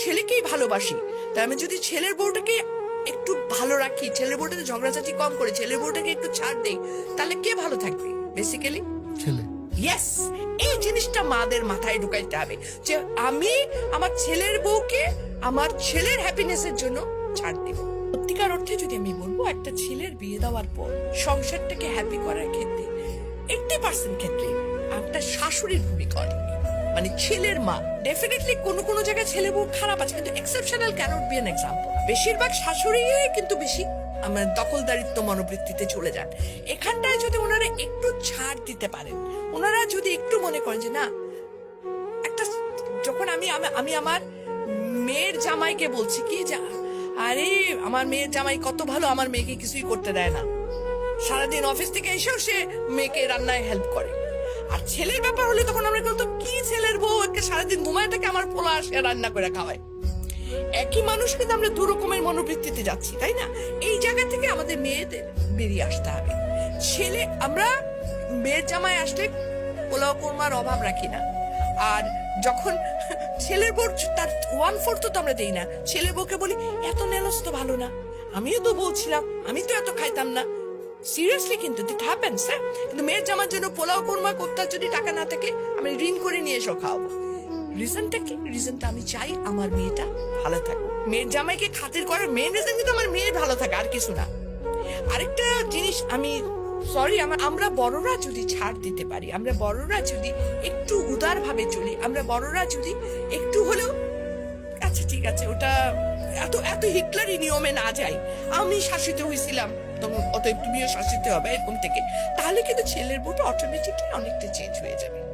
ছেলেকেই ভালোবাসি। তাই আমি যদি ছেলের বউটাকে একটু ভালো রাখি ছেলের বউটাকে ঝগড়াঝাটি কম করে ছেলের বউটাকে একটু ছাড় দেই তাহলে কে ভালো থাকবে? বেসিক্যালি ছেলে। ইয়েস এই জিনিসটা মাদের মাথায় ঢুকাইতে হবে যে আমি আমার ছেলের বউকে আমার ছেলের হ্যাপিনেসের জন্য ছাড় দিব। সত্যিকার অর্থে যদি আমি বলব একটা ছেলের বিয়ে দেওয়ার পর সংসারটাকে হ্যাপি করার ক্ষেত্রে এইটি পার্সেন্ট ক্ষেত্রে একটা শাশুড়ির ভূমিকা অনেক মানে ছেলের মা। ডেফিনেটলি কোনো কোনো জায়গায় ছেলে বউ খারাপ আছে, কিন্তু exceptional can't be an example বেশিরভাগ শাশুড়ি কিন্তু বেশি আমার দখলদারিত্ব মনোবৃত্তিতে চলে যান। এখানটায় যদি ওনারা একটু ছাড় দিতে পারেন, ওনারা যদি একটু মনে করেন যে, না, একটা যখন আমি- আমি আমার মেয়ের জামাইকে বলছি কি যে, আরে, আমার মেয়ের জামাই কত ভালো, আমার মেয়েকে কিছুই করতে দেয় না। সারাদিন অফিস থেকে এসেও সে মেয়েকে রান্নায় হেল্প করে। আর ছেলের ব্যাপার হলে তখন আমরা কিন্তু কি ছেলের বউ? একে সারাদিন ঘুমায় থাকে আমার পোলা আসে রান্না করে খাওয়ায়। একই মানুষ কিন্তু আমরা দু রকমের মনোবৃত্তিতে যাচ্ছি, তাই না? এই জায়গা থেকে আমাদের মেয়েদের বেরিয়ে আসতে হবে। ছেলে, আমরা মেয়ের জামাই আসলে পোলাও কোরমার অভাব রাখি না। আর যখন ছেলের বউ, তার ওয়ান ফোর্থ তো আমরা দেই না। ছেলের বউকে বলি, এত নেলস তো ভালো না। আমিও তো বলছিলাম, আমি তো এত খাইতাম না। সিরিয়াসলি কিন্তু ইট হ্যাপেন্স হ্যাঁ কিন্তু মেয়ের জামার জন্য পোলাও, কোরমা করতে যদি টাকা না থাকে, আমি ঋণ করে নিয়ে এসো খাওয়াবো। রিজনটা কি? রিজনটা আমি চাই আমার মেয়েটা ভালো থাকুক। মেয়ের জামাইকে খাতির করার মেন রিজন কিন্তু আমার মেয়ে ভালো থাকে, আর কিছু না। আরেকটা জিনিস আমি সরি আমার বড়রা যদি ছাড় দিতে পারি, আমরা বড়রা যদি একটু উদার ভাবে চলি, আমরা বড়রা যদি একটু হলেও আচ্ছা ঠিক আছে, ওটা এত এত হিটলারি নিয়মে না যাই। আমি শাসিত হয়েছিলাম। অতএব তুমিও শাসিত হবে এরকম থেকে। তাহলে কিন্তু ছেলের বউটা অটোমেটিকলি অনেকটা চেঞ্জ হয়ে যাবে।